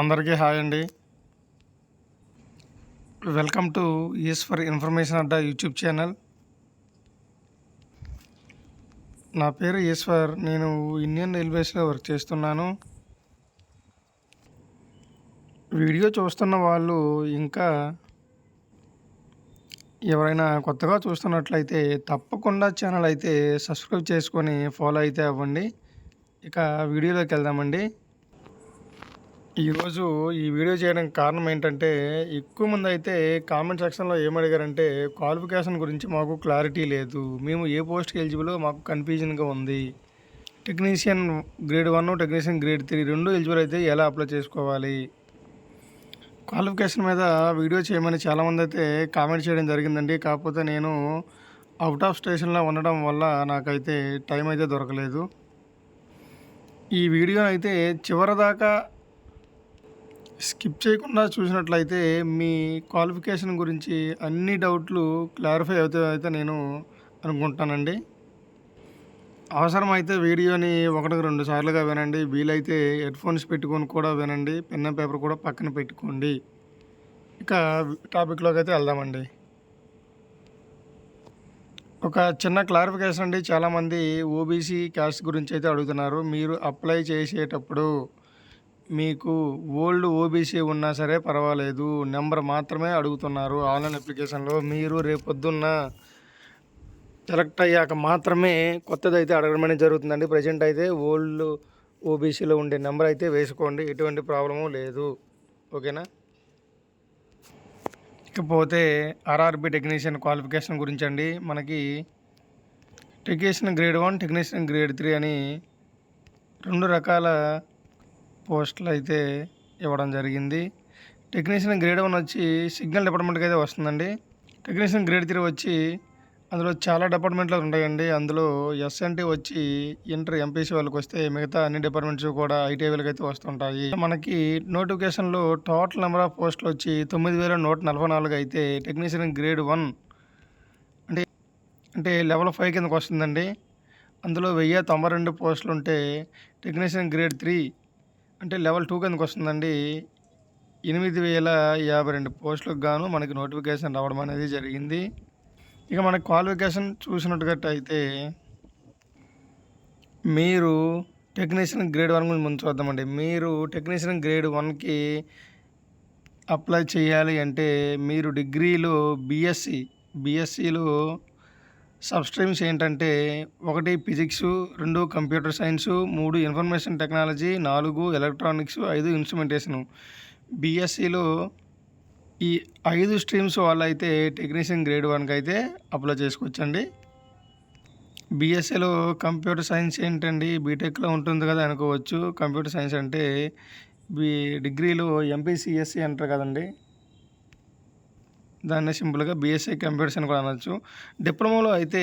అందరికీ హాయ్ అండి. Welcome to Eshwar information Adda YouTube channel. నా పేరు ఈశ్వర్ నేను ఇండియన్ రైల్వేస్లో వర్క్ చేస్తున్నాను. వీడియో చూస్తున్న వాళ్ళు ఇంకా ఎవరైనా కొత్తగా చూస్తున్నట్లయితే తప్పకుండా ఛానల్ అయితే సబ్స్క్రైబ్ చేసుకొని ఫాలో అయితే అవ్వండి. ఇక వీడియోలోకి వెళ్దామండి. ఈరోజు ఈ వీడియో చేయడానికి కారణం ఏంటంటే ఎక్కువ మంది అయితే కామెంట్ సెక్షన్లో ఏమడిగారంటే క్వాలిఫికేషన్ గురించి మాకు క్లారిటీ లేదు. మేము ఏ పోస్ట్కి ఎలిజిబుల్ మాకు కన్ఫ్యూజన్గా ఉంది. Technician grade one technician grade three రెండు ఎలిజిబుల్ అయితే ఎలా అప్లై చేసుకోవాలి? క్వాలిఫికేషన్ మీద వీడియో చేయమని చాలామంది అయితే కామెంట్ చేయడం జరిగిందండి. కాకపోతే నేను అవుట్ ఆఫ్ స్టేషన్లో ఉండడం వల్ల నాకైతే టైం అయితే దొరకలేదు. ఈ వీడియో అయితే చివరిదాకా స్కిప్ చేయకుండా చూసినట్లయితే మీ క్వాలిఫికేషన్ గురించి అన్ని డౌట్లు క్లారిఫై అవుతాయో అయితే నేను అనుకుంటానండి. అవసరమైతే వీడియోని ఒకటికి రెండు సార్లుగా వినండి. వీలైతే హెడ్ ఫోన్స్ పెట్టుకొని కూడా వినండి. పెన్ పేపర్ కూడా పక్కన పెట్టుకోండి. ఇక టాపిక్లోకి అయితే వెళ్దామండి. ఒక చిన్న క్లారిఫికేషన్ అండి. చాలామంది ఓబీసీ క్యాస్ట్ గురించి అయితే అడుగుతున్నారు. మీరు అప్లై చేసేటప్పుడు మీకు ఓల్డ్ ఓబీసీ ఉన్నా సరే పర్వాలేదు. నెంబర్ మాత్రమే అడుగుతున్నారు. ఆన్లైన్ అప్లికేషన్లో మీరు రేపొద్దున్న సెలెక్ట్ అయ్యాక మాత్రమే కొత్తది అయితే అడగడం జరుగుతుందండి. ప్రజెంట్ అయితే ఓల్డ్ ఓబీసీలో ఉండే నెంబర్ అయితే వేసుకోండి. ఎటువంటి ప్రాబ్లము లేదు. ఓకేనా? ఇకపోతే ఆర్ఆర్బి టెక్నీషియన్ క్వాలిఫికేషన్ గురించి అండి మనకి technician grade one technician grade three అని రెండు రకాల పోస్టులు అయితే ఇవ్వడం జరిగింది. టెక్నీషియన్ గ్రేడ్ వన్ వచ్చి సిగ్నల్ డిపార్ట్మెంట్కి అయితే వస్తుందండి. టెక్నీషియన్ గ్రేడ్ త్రీ వచ్చి అందులో చాలా డిపార్ట్మెంట్లు ఉంటాయండి. అందులో ఎస్ఎన్టీ వచ్చి ఇంటర్ ఎంపీసీ వాళ్ళకి వస్తే మిగతా అన్ని డిపార్ట్మెంట్స్ కూడా ఐటీ వాళ్ళకి అయితే వస్తుంటాయి. మనకి నోటిఫికేషన్లో టోటల్ నెంబర్ ఆఫ్ పోస్టులు వచ్చి తొమ్మిది వేల నూట నలభై నాలుగు అయితే టెక్నీషియన్ గ్రేడ్ వన్ అంటే అంటే లెవెల్ ఫైవ్ కిందకి వస్తుందండి. అందులో వెయ్యి తొంభై రెండు పోస్టులు ఉంటే టెక్నీషియన్ గ్రేడ్ త్రీ అంటే లెవెల్ టూ కిందకి వస్తుందండి. ఎనిమిది వేల యాభై రెండు పోస్టులకు గాను మనకి నోటిఫికేషన్ రావడం అనేది జరిగింది. ఇక మన క్వాలిఫికేషన్ చూసినట్టుగా అయితే మీరు టెక్నీషియన్ గ్రేడ్ వన్ గురించి ముందు చూద్దామండి. మీరు టెక్నీషియన్ గ్రేడ్ వన్కి అప్లై చేయాలి అంటే మీరు డిగ్రీలో బీఎస్సీ బీఎస్సీలో సబ్ స్ట్రీమ్స్ ఏంటంటే ఒకటి ఫిజిక్స్ రెండు కంప్యూటర్ సైన్స్ మూడు ఇన్ఫర్మేషన్ టెక్నాలజీ నాలుగు ఎలక్ట్రానిక్స్ ఐదు ఇన్స్ట్రుమెంటేషను. బీఎస్సీలో ఈ ఐదు స్ట్రీమ్స్ వాళ్ళైతే టెక్నీషియన్ గ్రేడ్ వన్కి అయితే అప్లై చేసుకోవచ్చండి. బీఎస్సీలో కంప్యూటర్ సైన్స్ ఏంటండి బీటెక్లో ఉంటుంది కదా అనుకోవచ్చు. కంప్యూటర్ సైన్స్ అంటే బీ డిగ్రీలో ఎంపీసీఎస్సీ అంటారు కదండి. దాన్ని సింపుల్గా బీఎస్సీ కంప్యూటర్స్ అని కూడా అనొచ్చు. డిప్లొమాలో అయితే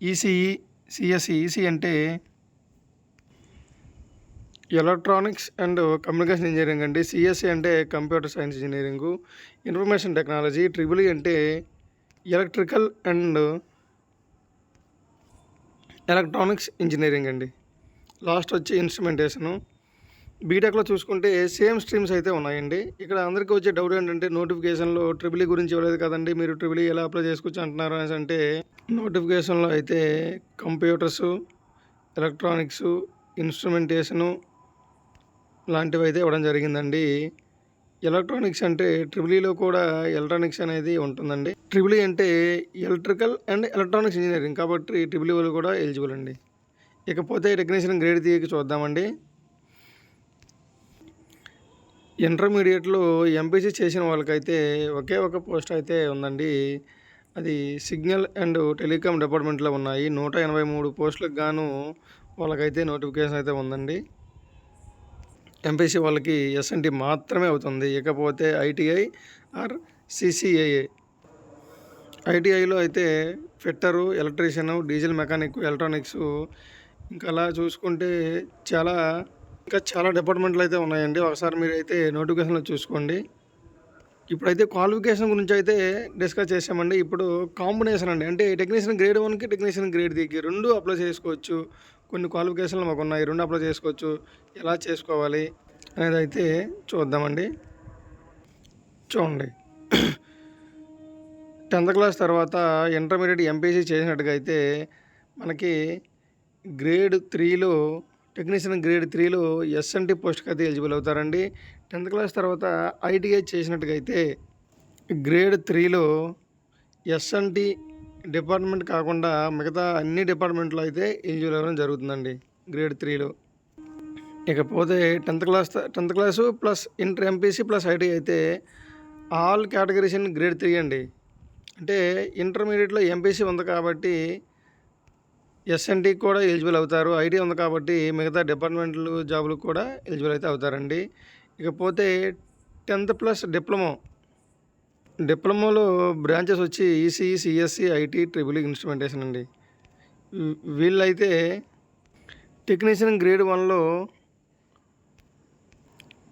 ఈసీఈ సిఎస్సి ఈసీ అంటే ఎలక్ట్రానిక్స్ అండ్ కమ్యూనికేషన్ ఇంజనీరింగ్ అండి. సిఎస్సి అంటే computer science engineering. Information technology triple e అంటే ఎలక్ట్రికల్ అండ్ ఎలక్ట్రానిక్స్ ఇంజనీరింగ్ అండి. లాస్ట్ వచ్చి ఇన్స్ట్రుమెంటేషను. బీటెక్లో చూసుకుంటే సేమ్ స్ట్రీమ్స్ అయితే ఉన్నాయండి. ఇక్కడ అందరికీ వచ్చే డౌట్ ఏంటంటే నోటిఫికేషన్లో ట్రిపుల్ e గురించి ఇవ్వలేదు కదండి. మీరు ట్రిపుల్ e ఎలా అప్లై చేసుకోవచ్చు అంటున్నారు అనేసి అంటే నోటిఫికేషన్లో అయితే కంప్యూటర్సు ఎలక్ట్రానిక్స్ ఇన్స్ట్రుమెంటేషను లాంటివి అయితే ఇవ్వడం జరిగిందండి. ఎలక్ట్రానిక్స్ అంటే ట్రిబులీలో e కూడా ఎలక్ట్రానిక్స్ అనేది ఉంటుందండి. ట్రిబులీ అంటే ఎలక్ట్రికల్ అండ్ ఎలక్ట్రానిక్స్ ఇంజనీరింగ్ కాబట్టి ట్రిబులీ వాళ్ళు కూడా ఎలిజిబుల్ అండి. ఇకపోతే టెక్నీషియన్ గ్రేడ్ తీయకి చూద్దామండి. ఇంటర్మీడియట్లో ఎంపీసీ చేసిన వాళ్ళకైతే ఒకే ఒక పోస్ట్ అయితే ఉందండి. అది సిగ్నల్ అండ్ టెలికామ్ డిపార్ట్మెంట్లో ఉన్నాయి. నూట ఎనభై మూడు పోస్టులకు గాను వాళ్ళకైతే నోటిఫికేషన్ అయితే ఉందండి. ఎంపీసీ వాళ్ళకి ఎస్ఎన్టీ మాత్రమే అవుతుంది. ఇకపోతే ఐటీఐ ఆర్ సిసిఐఏ ఐటీఐలో అయితే fitter electrician diesel mechanic electronics ఇంకా అలా చూసుకుంటే చాలా ఇంకా చాలా డిపార్ట్మెంట్లు అయితే ఉన్నాయండి. ఒకసారి మీరు అయితే నోటిఫికేషన్లో చూసుకోండి. ఇప్పుడైతే క్వాలిఫికేషన్ గురించి అయితే డిస్కస్ చేసామండి ఇప్పుడు కాంబినేషన్ అండి. అంటే టెక్నీషియన్ గ్రేడ్ వన్కి టెక్నీషియన్ గ్రేడ్ దిగి రెండు అప్లై చేసుకోవచ్చు. కొన్ని క్వాలిఫికేషన్లు మాకు ఉన్నాయి. రెండు అప్లై చేసుకోవచ్చు. ఎలా చేసుకోవాలి అనేది అయితే చూద్దామండి. చూడండి. టెన్త్ క్లాస్ తర్వాత ఇంటర్మీడియట్ ఎంపీసీ చేసినట్టుగా అయితే మనకి గ్రేడ్ త్రీలో టెక్నీషియన్ గ్రేడ్ త్రీలో ఎస్ఎన్టీ పోస్ట్కి అయితే ఎలిజిబుల్ అవుతారండి. టెన్త్ క్లాస్ తర్వాత ఐటీఐ చేసినట్టుగా అయితే గ్రేడ్ త్రీలో ఎస్ఎన్టీ డిపార్ట్మెంట్ కాకుండా మిగతా అన్ని డిపార్ట్మెంట్లో అయితే ఎలిజిబుల్ అవ్వడం జరుగుతుందండి గ్రేడ్ త్రీలో ఇకపోతే tenth class tenth class plus inter MPC plus IT అయితే all categories in grade three అండి. అంటే ఇంటర్మీడియట్లో ఎంపీసీ ఉంది కాబట్టి ఎస్ఎన్టీ కూడా ఎలిజిబుల్ అవుతారు. ఐటీ ఉంది కాబట్టి మిగతా డిపార్ట్మెంట్లు జాబులు కూడా ఎలిజిబుల్ అయితే అవుతారండి. ఇకపోతే టెన్త్ ప్లస్ డిప్లొమో డిప్లొమోలో బ్రాంచెస్ వచ్చి ECE CSE IT triple instrumentation అండి. వీళ్ళైతే టెక్నీషియన్ గ్రేడ్ వన్లో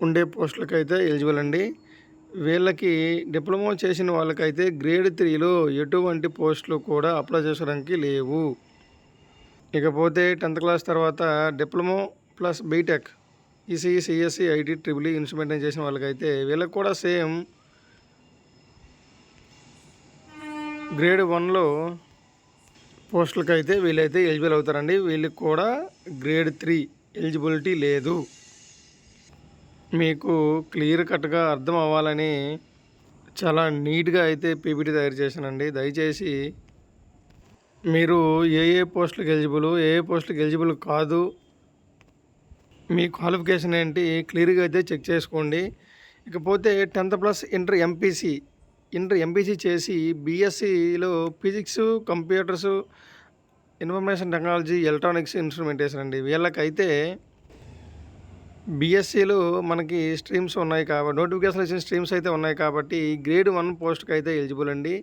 ఉండే పోస్టులకైతే ఎలిజిబుల్ అండి. వీళ్ళకి డిప్లొమా చేసిన వాళ్ళకైతే గ్రేడ్ త్రీలో ఎటువంటి పోస్టులు కూడా అప్లై చేసుకోవడానికి లేవు. ఇకపోతే టెన్త్ క్లాస్ తర్వాత diploma plus BTech ECE CSE IT triple instrument చేసిన వాళ్ళకైతే వీళ్ళకి కూడా సేమ్ గ్రేడ్ వన్లో పోస్టులకు అయితే వీళ్ళైతే ఎలిజిబుల్ అవుతారండి. వీళ్ళకి కూడా గ్రేడ్ త్రీ ఎలిజిబిలిటీ లేదు. మీకు క్లియర్ కట్గా అర్థం అవ్వాలని చాలా నీట్గా అయితే పీపీటీ తయారు చేశానండి. దయచేసి మీరు ఏ ఏ పోస్టులకు ఎలిజిబుల్ ఏ ఏ పోస్టులకు ఎలిజిబుల్ కాదు మీ క్వాలిఫికేషన్ ఏంటి క్లియర్గా అయితే చెక్ చేసుకోండి. ఇకపోతే tenth plus inter MPC inter MPC చేసి బీఎస్సీలో physics computers information technology electronics instrumentation అండి. వీళ్ళకైతే బీఎస్సీలో మనకి స్ట్రీమ్స్ ఉన్నాయి కాబట్టి నోటిఫికేషన్ ఇచ్చిన స్ట్రీమ్స్ అయితే ఉన్నాయి కాబట్టి గ్రేడ్ వన్ పోస్ట్కి అయితే ఎలిజిబుల్ అండి.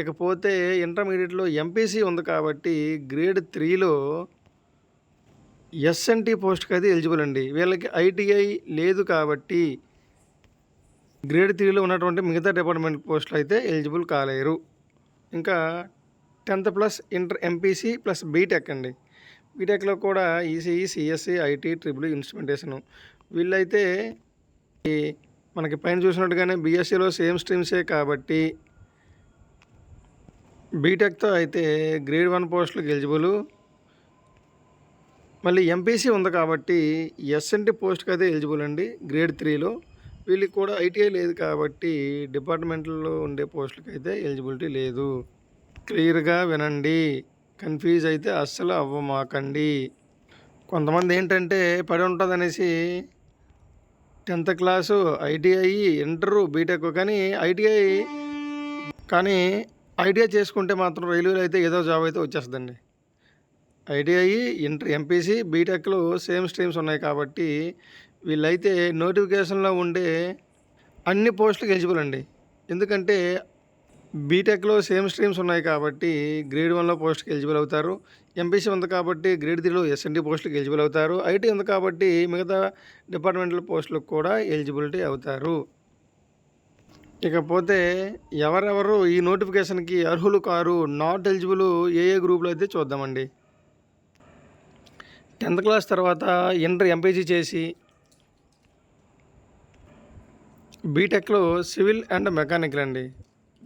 ఇకపోతే ఇంటర్మీడియట్లో ఎంపీసీ ఉంది కాబట్టి గ్రేడ్ త్రీలో ఎస్ఎన్టీ పోస్ట్కి అయితే ఎలిజిబుల్ అండి. వీళ్ళకి ఐటీఐ లేదు కాబట్టి గ్రేడ్ త్రీలో ఉన్నటువంటి మిగతా డిపార్ట్మెంట్ పోస్టులు అయితే ఎలిజిబుల్ కాలేరు. ఇంకా tenth plus inter MPC plus BTech అండి. బీటెక్లో కూడా ECE CSE IT triple instrumentation వీళ్ళైతే మనకి పైన చూసినట్టుగానే బీఎస్సీలో సేమ్ స్ట్రీమ్సే కాబట్టి బీటెక్తో అయితే గ్రేడ్ వన్ పోస్టులకు ఎలిజిబుల్ మళ్ళీ ఎంపీసీ ఉంది కాబట్టి ఎస్ఎన్టీ పోస్ట్కి అయితే ఎలిజిబుల్ అండి గ్రేడ్ త్రీలో వీళ్ళకి కూడా ఐటీఐ లేదు కాబట్టి డిపార్ట్మెంట్లో ఉండే పోస్టులకి అయితే ఎలిజిబిలిటీ లేదు. క్లియర్గా వినండి కన్ఫ్యూజ్ అయితే అస్సలు అవ్వమాకండి. కొంతమంది ఏంటంటే పడి ఉంటుంది అనేసి tenth class ITI inter BTech కానీ ఐటీఐ కానీ ఐటీఐ చేసుకుంటే మాత్రం రైల్వేలో అయితే ఏదో జాబ్ అయితే వచ్చేస్తుందండి. ఐటీఐ ఇంటర్ ఎంపీసీ బీటెక్లో సేమ్ స్ట్రీమ్స్ ఉన్నాయి కాబట్టి వీళ్ళైతే నోటిఫికేషన్లో ఉండే అన్ని పోస్టులకు ఎలిజిబుల్ అండి. ఎందుకంటే బీటెక్లో సేమ్ స్ట్రీమ్స్ ఉన్నాయి కాబట్టి గ్రేడ్ వన్లో పోస్ట్కి ఎలిజిబుల్ అవుతారు. ఎంపీసీ ఉంది కాబట్టి గ్రేడ్ త్రీలో ఎస్ఎన్టీ పోస్టులకు ఎలిజిబుల్ అవుతారు. ఐటీ ఉంది కాబట్టి మిగతా డిపార్ట్మెంటల్ పోస్టులకు కూడా ఎలిజిబిలిటీ అవుతారు. ఇకపోతే ఎవరెవరు ఈ నోటిఫికేషన్కి అర్హులు కారు నాట్ ఎలిజిబుల్ ఏ ఏ గ్రూప్లో అయితే చూద్దామండి. టెన్త్ క్లాస్ తర్వాత ఇంటర్ ఎంపీసీ చేసి బీటెక్లో సివిల్ అండ్ మెకానికల్ అండి.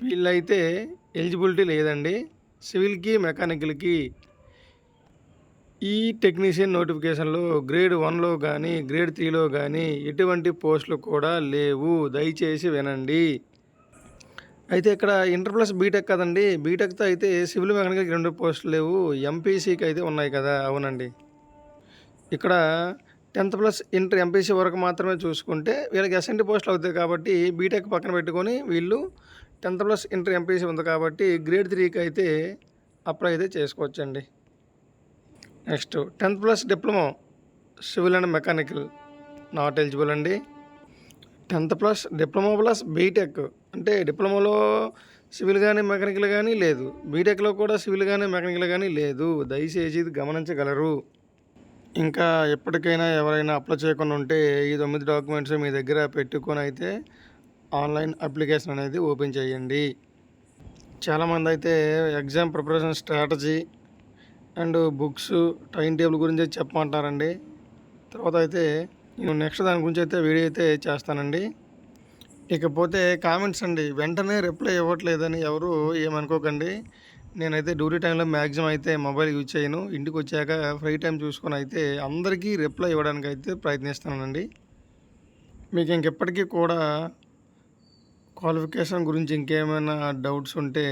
వీళ్ళైతే ఎలిజిబిలిటీ లేదండి. సివిల్కి మెకానికల్కి ఈ టెక్నీషియన్ నోటిఫికేషన్లో గ్రేడ్ వన్లో కానీ గ్రేడ్ త్రీలో కానీ ఎటువంటి పోస్టులు కూడా లేవు. దయచేసి వినండి. అయితే ఇక్కడ ఇంటర్ ప్లస్ బీటెక్ కదండి. బీటెక్తో అయితే సివిల్ మెకానికల్కి రెండు పోస్టులు లేవు. ఎంపీసీకి అయితే ఉన్నాయి కదా. అవునండి. ఇక్కడ టెన్త్ ప్లస్ ఇంటర్ ఎంపీసీ వరకు మాత్రమే చూసుకుంటే వీళ్ళకి ఎస్ఎన్టీ పోస్టులు అవుతాయి కాబట్టి బీటెక్ పక్కన పెట్టుకొని వీళ్ళు టెన్త్ ప్లస్ ఇంటర్ ఎంపీసీ ఉంది కాబట్టి గ్రేడ్ త్రీకి అయితే అప్లై అయితే చేసుకోవచ్చండి. Next tenth plus diploma civil and mechanical not eligible అండి. Tenth plus diploma plus BTech అంటే డిప్లొమాలో సివిల్ కానీ మెకానికల్ కానీ లేదు. బీటెక్లో కూడా సివిల్ కానీ మెకానికల్ కానీ లేదు. దయచేసి ఇది గమనించగలరు. ఇంకా ఎప్పటికైనా ఎవరైనా అప్లై చేయకుండా ఉంటే ఈ తొమ్మిది డాక్యుమెంట్స్ మీ దగ్గర పెట్టుకొని అయితే ఆన్లైన్ అప్లికేషన్ అనేది ఓపెన్ చేయండి. చాలామంది అయితే exam preparation strategy and books time table గురించి చెప్పమంటారండి తర్వాత అయితే నేను నెక్స్ట్ దాని గురించి అయితే వీడియో అయితే చేస్తానండి. ఇకపోతే కామెంట్స్ అండి వెంటనే రిప్లై ఇవ్వట్లేదని ఎవరు ఏమనుకోకండి. నేనైతే డ్యూటీ టైంలో మ్యాక్సిమం అయితే మొబైల్ యూజ్ చేయను. ఇంటికి వచ్చాక ఫ్రీ టైం చూసుకొని అయితే అందరికీ రిప్లై ఇవ్వడానికి అయితే ప్రయత్నిస్తానండి. మీకు ఇంకెప్పటికీ కూడా క్వాలిఫికేషన్ గురించి ఇంకేమైనా డౌట్స్ ఉంటే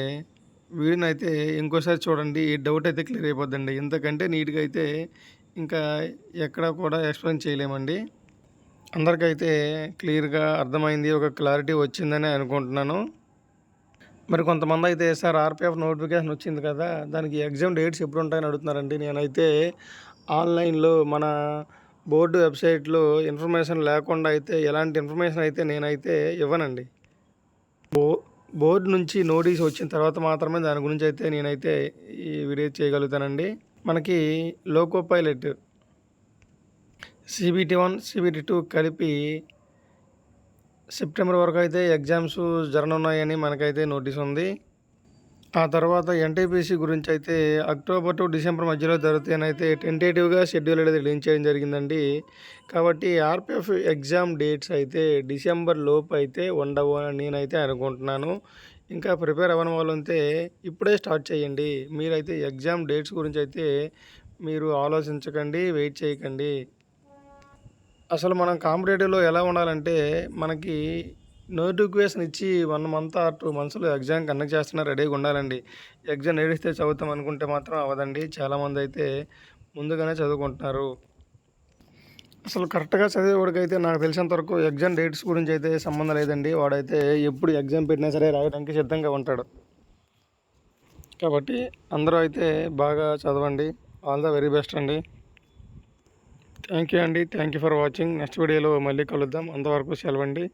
వీడియోని అయితే ఇంకోసారి చూడండి. ఈ డౌట్ అయితే క్లియర్ అయిపోద్దండి. ఎందుకంటే నీట్గా అయితే ఇంకా ఎక్కడ కూడా ఎక్స్ప్లెయిన్ చేయలేమండి. అందరికైతే క్లియర్గా అర్థమైంది. ఒక క్లారిటీ వచ్చిందని అనుకుంటున్నాను. మరి కొంతమంది అయితే సార్ ఆర్పిఎఫ్ నోటిఫికేషన్ వచ్చింది కదా దానికి ఎగ్జామ్ డేట్స్ ఎప్పుడు ఉంటాయని అడుగుతున్నారండి. నేనైతే ఆన్లైన్లో మన బోర్డు వెబ్సైట్లో ఇన్ఫర్మేషన్ లేకుండా అయితే ఎలాంటి ఇన్ఫర్మేషన్ అయితే నేనైతే ఇవ్వనండి. బో బోర్డు నుంచి నోటీస్ వచ్చిన తర్వాత మాత్రమే దాని గురించి అయితే నేనైతే ఈ వీడియో చేయగలుగుతానండి. మనకి loco pilot CBT one CBT two కలిపి సెప్టెంబర్ వరకు అయితే ఎగ్జామ్స్ జరగనున్నాయని మనకైతే నోటీస్ ఉంది ఆ తర్వాత ఎన్టీపీసీ గురించి అయితే అక్టోబర్ టు డిసెంబర్ మధ్యలో జరుగుతాయనైతే టెంటేటివ్గా షెడ్యూల్ అనేది రిలీజ్ చేయడం జరిగిందండి. కాబట్టి ఆర్పిఎఫ్ ఎగ్జామ్ డేట్స్ అయితే డిసెంబర్ లోపు అయితే ఉండవు అని నేనైతే అనుకుంటున్నాను. ఇంకా ప్రిపేర్ అవ్వని వాళ్ళు అయితే ఇప్పుడే స్టార్ట్ చేయండి. మీరైతే ఎగ్జామ్ డేట్స్ గురించి అయితే మీరు ఆలోచించకండి వెయిట్ చేయకండి. అసలు మనం కాంపిటేటివ్లో ఎలా ఉండాలంటే మనకి నోటిఫికేషన్ ఇచ్చి వన్ మంత్ ఆర్ టూ మంత్స్లో ఎగ్జామ్ కండక్ట్ చేస్తున్నా రెడీగా ఉండాలండి. ఎగ్జామ్ ఏడిస్తే చదువుతాం అనుకుంటే మాత్రం అవ్వదండి. చాలామంది అయితే ముందుగానే చదువుకుంటున్నారు. అసలు కరెక్ట్గా చదివేవాడికైతే నాకు తెలిసినంత వరకు ఎగ్జామ్ డేట్స్ గురించి అయితే సంబంధం లేదండి. వాడైతే ఎప్పుడు ఎగ్జామ్ పెట్టినా సరే రాయడానికి సిద్ధంగా ఉంటాడు. కాబట్టి అందరూ అయితే బాగా చదవండి. ఆల్ ద వెరీ బెస్ట్ అండి. థ్యాంక్ యూ అండి. Thank you for watching. Next వీడియోలో మళ్ళీ కలుద్దాం. అంతవరకు సెలవండి.